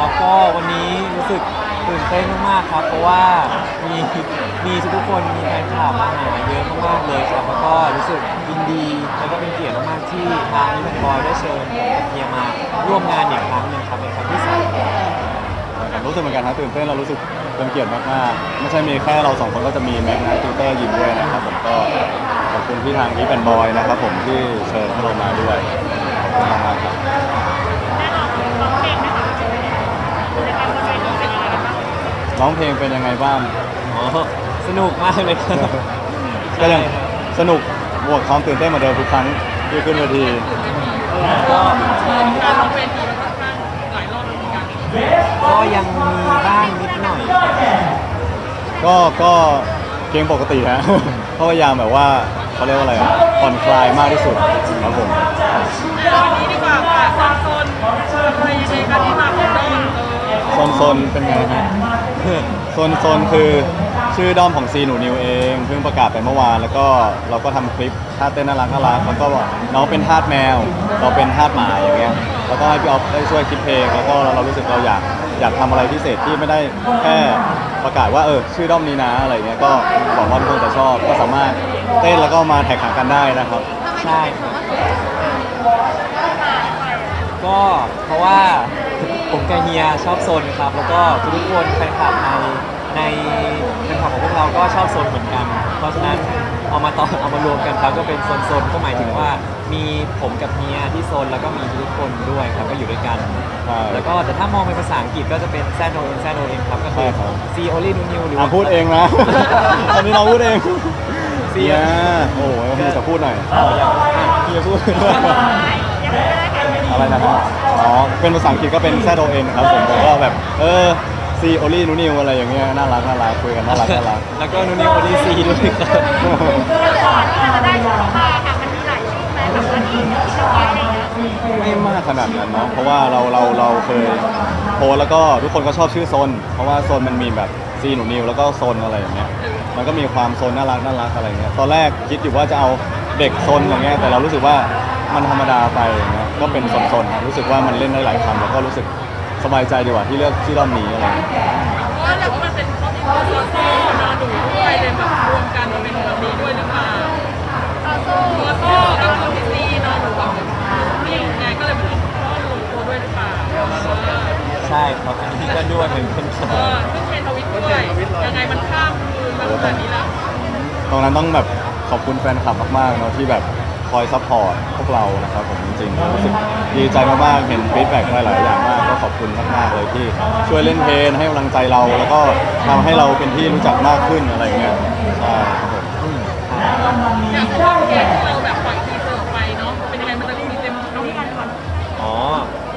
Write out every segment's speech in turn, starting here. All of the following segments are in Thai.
ครับก็วันนี้รู้สึกตื่นเต้นมากๆครับ เพราะว่ามีมีทุกคนมีแฟนคลับมาหาเยอะมากๆเลยครับแล้วก็รู้สึกยินดีแล้วก็เป็นเกียรติมากๆที่ทางนิพันบอยได้เชิญเฮียมาร่วมงานอีกครั้งหนึ่งครับในครั้งที่สามรู้สึกเหมือนกันครับตื่นเต้นเรารู้สึกเป็นเกียรติมากๆไม่ใช่มีแค่เราสองคนก็จะมีแม็กนะติวเตอร์ยิมด้วยนะครับผมก็ขอบคุณที่ทางอีฟแอนบอยนะครับผมที่เชิญพวกเรามาด้วยขอบคุณมากครับ ร้องเพลงเป็นยังไงบ้างอ๋อสนุกมากเลยครับก็ยังสนุกบวกความตื่นเต้นเหมาเดิมทุกครั้งที่ขึ้นเวทีก็การร้องเพลงทีมันค่อนข้างหลายรอบเหมือนกันก็ยังมีบ้างนิดหน่อย ก็ก็เกมปกติฮะก็พยายามแบบว่าเขาเรียกว่าอะไรอะผ่อนคลายมากที่สุดครับผมแต่วันนี้ดีกว่าค่ะโซนโซนอะไรยังไงคะที่มาของด้อมเออโซนโซนเป็นไงฮะ โซนโซนคือชื่อด้อมของซีหนูนิวเอง เพิ่งประกาศไปเมื่อวานแล้วก็เราก็ทำคลิปท่าเต้นน่ารักน่ารักแล้วก็น้องเป็นทาสแมว เราเป็นทาสหมาอย่างเงี้ยแล้วก็ให้พี่ออฟได้ช่วยคิดเพลงแล้วก็เรารู้สึกเราอยากอยากทำอะไรพิเศษที่ไม่ได้แค่ประกาศว่าเออชื่อด้อมนี้นะอะไรเงี้ยก็หวังว่าทุกคนจะชอบก็สามารถเต้นแล้วก็มาแท็กหากันได้นะครับใช่ก็เพราะว่า ผมกับเฮียชอบโซนครับ แล้วก็ทุกๆคนแฟนคลับในในแฟนคลับของพวกเราก็ชอบโซนเหมือนกัน เพราะฉะนั้นเอามาต่อเอามารวมกันครับก็เป็นโซนโซนก็หมายถึงว่ามีผมกับเฮียที่โซนแล้วก็มีทุกคนด้วยครับก็อยู่ด้วยกัน ใช่ แล้วก็แต่ถ้ามองเป็นภาษาอังกฤษก็จะเป็นแซนโนเอ็นแซนโนเอ็นครับก็คือ ใช่ครับ C only nu new หรืออะว่า พูดเองนะ ตอนนี้น้องพูดเองเสีเสียยโอ้โหพี่จะพูดหน่อยอ๋อยังอะพี่จะพูด ยังไม่ได้ค่ะ อะไรนะครับอ๋อเป็นภาษาอังกฤษก็เป็น Z O N ครับผมผมก็แบบเออซีโอลี่นูนิวอะไรอย่างเงี้ยน่ารักน่ารักคุยกันน่ารักน่ารักแล้วก็นูนิว only C ด้วยครับก่อนที่เราจะได้ชื่อมาค่ะมันมีหลายชื่อไหมแบบว่านี่ชื่ออะไรอย่างเงี้ยไม่มากขนาดนั้นเนาะเพราะว่าเราเราเราเคยโพสต์แล้วก็ทุกคนก็ชอบชื่อโซนเพราะว่าโซนมันมีแบบซีหนูนิวแล้วก็โซนอะไรอย่างเงี้ยมันก็มีความโซนน่ารักน่ารักอะไรเงี้ยตอนแรกคิดอยู่ว่าจะเอาเด็กโซนอย่างเงี้ยแต่เรารู้สึกว่ามันธรรมดาไปอย่างเงี้ย ก็เป็นโซนๆรู้สึกว่ามันเล่นได้หลายคำแล้วก็รู้สึกสบายใจดีกว่าที่เลือกชื่อด้อมนี้อะไรเงี้ย เพราะว่าแต่ว่ามันเป็นครอบครัวโซโซ่นอนหนูด้วยเลยแบบรวมกันมาเป็นแบบนี้ด้วยหรือเปล่าโซโซ่ก็คือพี่ซีนอนหนูกับพี่ไงก็เลยเป็นพ่อหนูตัวด้วยหรือเปล่าใช่ครับอันนี้ก็ด้วยเหมือนกันคเอรับอขึ้นเทรนด์ทวิตด้วยยังไงมันข้ามคืนมาขนาดนี้แล้ว ตรงนั้นต้องแบบขอบคุณแฟนคลับมากๆเนาะที่แบบ คอยซัพพอร์ตพวกเรานะครับผมจริงๆรู้สึกดีใจมากๆเห็นฟีดแบ็กหลายๆอย่างมากก็ขอบคุณมากๆเลยที่ช่วยเล่นเพลงให้กำลังใจเรา แล้วก็ทำให้เราเป็นที่รู้จักมากขึ้นอะไรเงี้ยใช่ครับผมอย่างเพลงที่เราแบบปล่อยทีเซอร์ออกไปเนาะ เป็นยังไงมันจะมีเต็มน้องพี่กันก่อนอ๋อ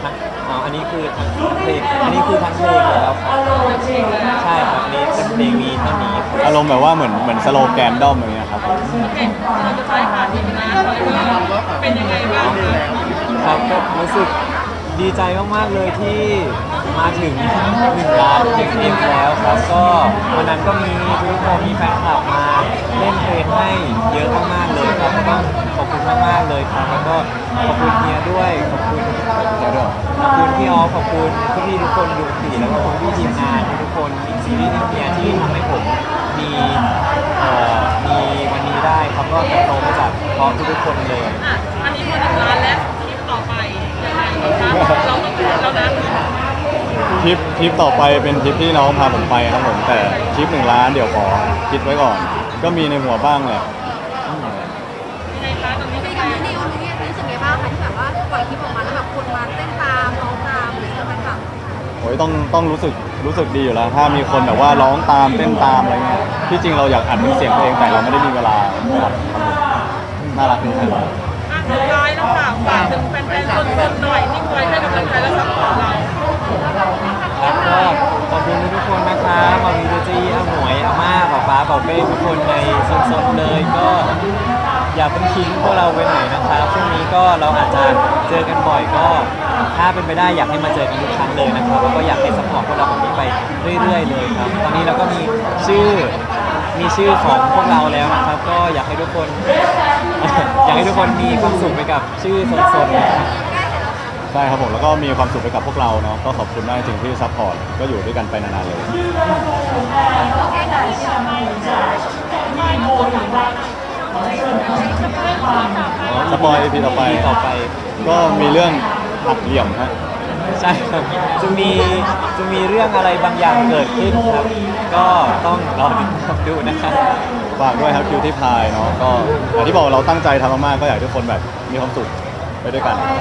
ทั้งอ๋ออันนี้คือทั้งเพลงอันนี้คือทั้งเพลงแล้วครับใช่ครับนี้เป็นเพลงมีเท่านี้ครับอารมณ์แบบว่าเหมือนเหมือนสโลแกนด้อมอย่างเงี้ยครับผม โอเคเราจะใช้ผ่านทีมงาน เป็นยังไงบ้างคะครับก็รู้สึกดีใจมาก ๆ เลยที่มาถึงหนึ่งล้านเพลงแล้วครับก็วันนั้นก็มีทุกคนมีแฟนคลับมาเล่นเพลงให้เยอะมากๆเลยครับก็ขอบคุณมากๆเลยครับแล้วก็ขอบคุณเฮียด้วยขอบคุณเดี๋ยวขอบคุณพี่ออฟขอบคุณพี่ทุกคนดูสีแล้วก็ขอบคุณพี่ทีมงานทุกคนอีกซีรีส์หนึงเนี่ยที่ทำให้ผม มีเอ่อมีวันนี้ได้ครับก็เติบโตมาจากเพราะทุกๆคนเลย อะอันนี้พอถึงร้านแล้วคลิปต่อไปยังไงคะเราต้องพูดแล้วนะทริปทริปต่อไปเป็นทริปที่น้องพาผมไปครับผมแต่ทริปหนึ่งล้านเดี๋ยวขอคิดไว้ก่อน ก็มีในหัวบ้างแหละ ยังไงคะตอนนี้คุเป็นยไงกับพี่นิวรู้เนี่ยรู้สึกไงบ้างคะที่แบบว่าปล่อยคลิปออกมา โอ้ยต้องต้องรู้สึกรู้สึกดีอยู่แล้ว ถ้ามีคนแบบว่าร้องตามเต้นตามอะไรเงี้ยที่จริงเราอยากอัดเป็นเสียงตัวเองแต่เราไม่ได้มีเวลาครับน่ารักดีครับอะสุดท้ายแล้วค่ะฝากถึงแฟนๆคนๆหน่อยที่คอยให้กำลังใจและซัพพอร์ตเรา ก็ขอบคุณทุกๆคนนะครับมามีเจจีอาหมวยอาม่าป๋าป๊าป๋าเป้ทุกคนในโซนๆเลยก็อย่าเพิ่งทิ้งพวกเราไปไหนนะครับช่วงนี้ก็เราอาจจะเจอกันบ่อยก็ ถ้าเป็นไปได้อยากให้มาเจอกันทุกครั้งเลยนะครับแล้วก็อยากให้สปอร์ตพวกเราแบบนี้ไปเรื่อย ๆ เลยครับ ตอนนี้เราก็มีชื่อมีชื่อของพวกเราแล้วนะครับ ก็อยากให้ทุกคน อยากให้ทุกคนมีความสุขไปกับชื่อโซนๆนะครับ ใช่ครับผมแล้วก็มีความสุขไปกับพวกเราเนาะก็ขอบคุณมากจริงที่ซัพพอร์ตก็อยู่ด้วยกันไปนานๆเลยสปอย EP ต่อไปต่อไป ก็มีเรื่อง หักเหลี่ยมฮะ ใช่ครับจะมีจะมีเรื่องอะไรบางอย่างเกิดขึ้นครับ ก็ต้องรอติดตามดูนะครับ ฝากด้วยครับคิวที่พายเนาะก็อย่างที่บอกเราตั้งใจทำมากๆก็อยากให้ทุกคนแบบมีความสุขไปด้วยกัน